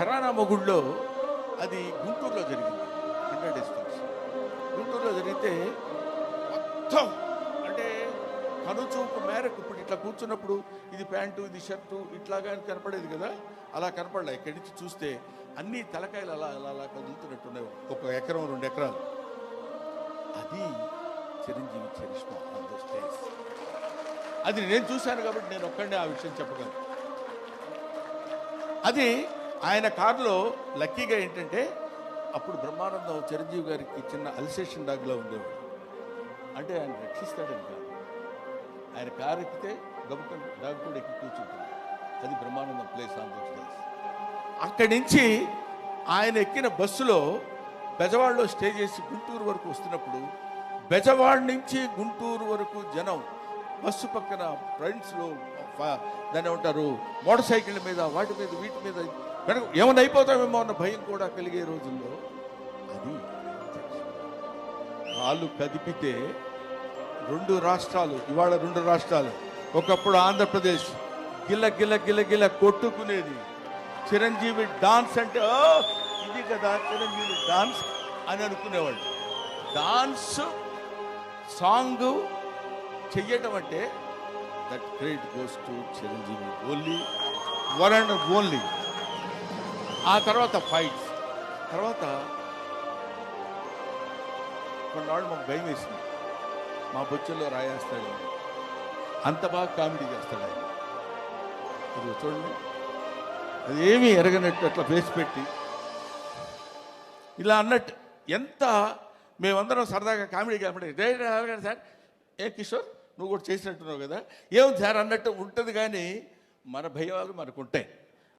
ఘరానా మొగుళ్ళో అది గుంటూరులో జరిగింది. హండ్రెడ్ డిస్టెన్స్ గుంటూరులో జరిగితే మొత్తం అంటే కనుచూపు మేరకు ఇప్పుడు ఇట్లా కూర్చున్నప్పుడు ఇది ప్యాంటు ఇది షర్టు ఇట్లాగా కనపడేది కదా. అలా కనపడలే. ఇక్కడి నుంచి చూస్తే అన్ని తలకాయలు అలా అలా అలా కదులుతున్నట్టున్నాయి. ఒక ఎకరం రెండు ఎకరాలు. అది Chiranjeevi charisma on the stage. అది నేను చూశాను కాబట్టి నేను ఒక్కడే ఆ విషయం చెప్పగలను. అది ఆయన కారులో లక్కీగా ఏంటంటే అప్పుడు బ్రహ్మానందం చిరంజీవి గారికి చిన్న అల్సేషన్ డాగ్లో ఉండేవాడు. అంటే ఆయన రక్షిస్తాడని కాదు. ఆయన కారు ఎక్కితే గబుకన్ డాగ్ కూడా ఎక్కి కూర్చుంటుంది. అది బ్రహ్మానందం ప్లేస్ ఆంధ్రప్రదేశ్ అక్కడి నుంచి ఆయన ఎక్కిన బస్సులో బెజవాడలో స్టే చేసి గుంటూరు వరకు వస్తున్నప్పుడు బెజవాడ నుంచి గుంటూరు వరకు జనం బస్సు పక్కన ఫ్రెండ్స్లో దాన్ని ఉంటారు. మోటార్ సైకిళ్ళ మీద వాటి మీద వీటి మీద కనుక ఏమైనా అయిపోతామేమో అన్న భయం కూడా కలిగే రోజుల్లో అది కాళ్ళు కదిపితే రెండు రాష్ట్రాలు ఇవాళ రెండు రాష్ట్రాలు. ఒకప్పుడు ఆంధ్రప్రదేశ్ గిల్ల గిల్ల గిల్ల గిల్ల కొట్టుకునేది. చిరంజీవి డాన్స్ అంటే ఇది కదా చిరంజీవి డాన్స్ అని అనుకునేవాళ్ళు. డాన్స్ సాంగ్ చెయ్యటం అంటే that credit goes to Chiranjeevi only one and only ఆ తర్వాత ఫైట్స్ తర్వాత కొన్నాళ్ళు మాకు భయం వేసింది మా బొచ్చుల్లో రాయేస్తాడు అంత బాగా కామెడీ చేస్తాడు ఆయన ఇది చూడండి అది ఏమీ ఎరగనట్టు అట్లా ఫేస్ పెట్టి ఇలా అన్నట్టు ఎంత మేమందరం సరదాగా కామెడీ కామెడీ రే సార్ ఏ కిషోర్ నువ్వు కూడా చేసినట్టున్నావు కదా? ఏం సార్? అన్నట్టు ఉంటుంది కానీ మన భయాలు మనకు ఉంటాయి.